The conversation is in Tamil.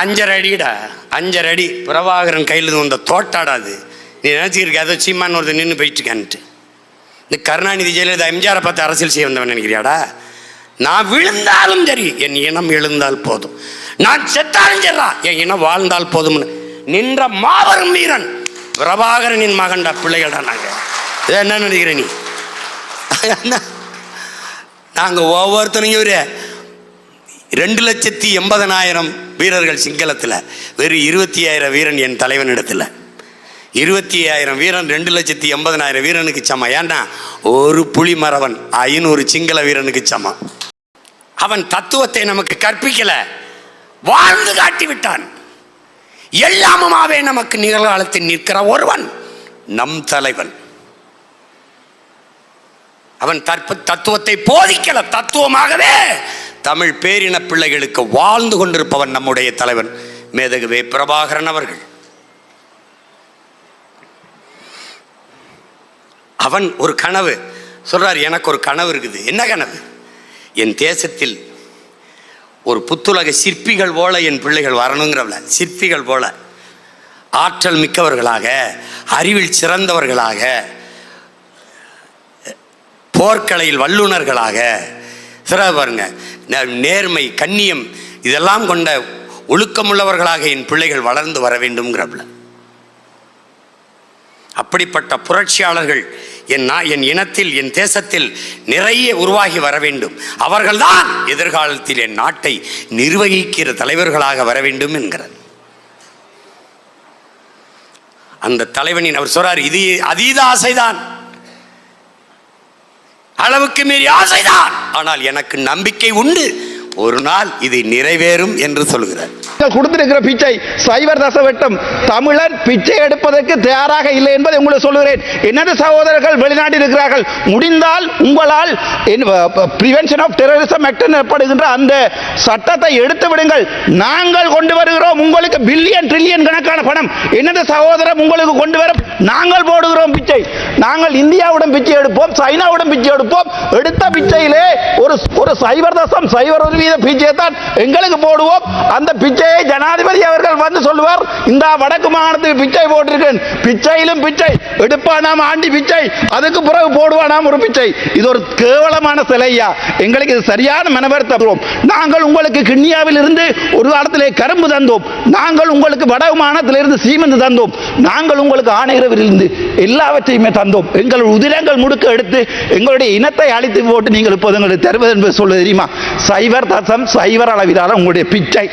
அஞ்சரை அடிடா அஞ்சரை அடி பிரபாகரன் கையில் வந்த தோட்டாடாது நீ நினச்சிருக்க ஏதோ சீமான் ஒருத்தர் நின்று போயிட்டுருக்கான்ட்டு. இந்த கருணாநிதி ஜெயலலிதா எம்ஜிஆரை பார்த்து அரசியல் செய்ய வந்தவன் நினைக்கிறியாடா? நான் விழுந்தாலும் சரி என் இனம் எழுந்தால் போதும். நான் செத்தாலும் சரிடா என் இனம் வாழ்ந்தால் போதும்னு. நின்ற மாபெரும் வீரன் பிரபாகரனின் மகன்டா பிள்ளைகள்டா நாங்கள் இதை என்ன நினைக்கிற நீ? நாங்கள் ஒவ்வொருத்தனையும் ஒரு ரெண்டு லட்சத்தி எண்பதனாயிரம் வீரர்கள் சிங்களத்தில் வெறும் இருபத்தி ஆயிரம் வீரன் என் தலைவனிடத்தில். இருபத்தி ஆயிரம் வீரன் ரெண்டு லட்சத்தி எண்பதனாயிரம் வீரனுக்கு சமம். ஏன்னா ஒரு புலி மரவன் ஐநூறு சிங்கள வீரனுக்கு சமம். அவன் தத்துவத்தை நமக்கு கற்பிக்கல. வாழ்ந்து காட்டி விட்டான் எல்லாமுமாவே நமக்கு நிகழ்காலத்தில் நிற்கிற ஒருவன் நம் தலைவன். அவன் தற்ப தத்துவத்தை போதிக்கல. தத்துவமாகவே தமிழ் பேரின பிள்ளைகளுக்கு வாழ்ந்து கொண்டிருப்பவன் நம்முடைய தலைவன் மேதகுவே பிரபாகரன் அவர்கள். அவன் ஒரு கனவு. சொல்றார் எனக்கு ஒரு கனவு இருக்குது. என்ன கனவு? என் தேசத்தில் ஒரு புத்துலக சிற்பிகள் போல என் பிள்ளைகள் வரணுங்கிறவள. சிற்பிகள் போல. ஆற்றல் மிக்கவர்களாக அறிவில் சிறந்தவர்களாக போர்க்கலையில் வல்லுனர்களாக சிற பாருங்க நேர்மை கண்ணியம் இதெல்லாம் கொண்ட ஒழுக்கமுள்ளவர்களாக என் பிள்ளைகள் வளர்ந்து வர வேண்டும்ங்கிறப்பல அப்படிப்பட்ட புரட்சியாளர்கள் என் நா என் இனத்தில் என் தேசத்தில் நிறைய உருவாகி வர வேண்டும். அவர்கள்தான் எதிர்காலத்தில் என் நாட்டை நிர்வகிக்கிற தலைவர்களாக வர வேண்டும் என்கிறார். அந்த தலைவனின் அவர் சொல்றார் இது அதீத ஆசைதான். அளவுக்கு மீறி ஆசைதான். ஆனால் எனக்கு நம்பிக்கை உண்டு. ஒரு நாள் இது நிறைவேறும் என்று சொல்கிறார். கொடுத்திருக்கிற பிச்சை சைவர் தசவட்டம். தமிழர் பிச்சை எடுப்பதற்கு தயாராக இல்லை என்பதை உங்களுக்கு சொல்லுகிறேன். என்னென்ன சகோதரர்கள் வெளிநாட்டில் இருக்கிறார்கள். முடிந்தால் உங்களால் பிரிவென்ஷன் ஆஃப் டெரரிசம் ஆக்ட் எனப்படுகின்ற அந்த சட்டத்தை எடுத்து விடுங்கள். நாங்கள் கொண்டு வருகிறோம் உங்களுக்கு பில்லியன் ட்ரில்லியன் கணக்கான பணம். என்னது சகோதரம் உங்களுக்கு கொண்டு வர நாங்கள் போடுகிறோம் பிச்சை. நாங்கள் இந்தியாவுடன் பிச்சை எடுப்போம் சைனாவுடன் பிச்சை எடுப்போம். எடுத்த பிச்சையிலே ஒரு ஒரு சைவர் தசம் சைவர் வீத பிச்சையை தான் எங்களுக்கு போடுவோம். அந்த பிச்சையை ஜனாதிபதி அவர்கள் வந்து சொல்லுவார் இந்த வடக்கு மாகாணத்துக்கு பிச்சை போட்டிருக்கேன். பிச்சையிலும் பிச்சை. எடுப்பானாம் ஆண்டி பிச்சை. அதுக்கு பிறகு போடுவானாம் ஒரு பிச்சை. இது ஒரு கேவலமான சிலையா எங்களுக்கு இது சரியான மனவருத்தம் நாங்கள் உங்களுக்கு கிண்ணியாவில் இருந்து ஒரு காலத்திலே கரும்பு தந்தோம். நாங்கள் உங்களுக்கு வடமானத்திலிருந்து சீமந்து தந்தோம். நாங்கள் உங்களுக்கு ஆணையரவிலிருந்து எல்லாவற்றையுமே தந்தோம். எங்கள் உதிரங்கள் முடுக்க எடுத்து எங்களுடைய இனத்தை அழித்து போட்டு நீங்கள் இப்போது எங்களுக்கு தருவது என்பது சொல்ல தெரியுமா? சைவர் தசம் சைவர் அளவிலான உங்களுடைய பிச்சை.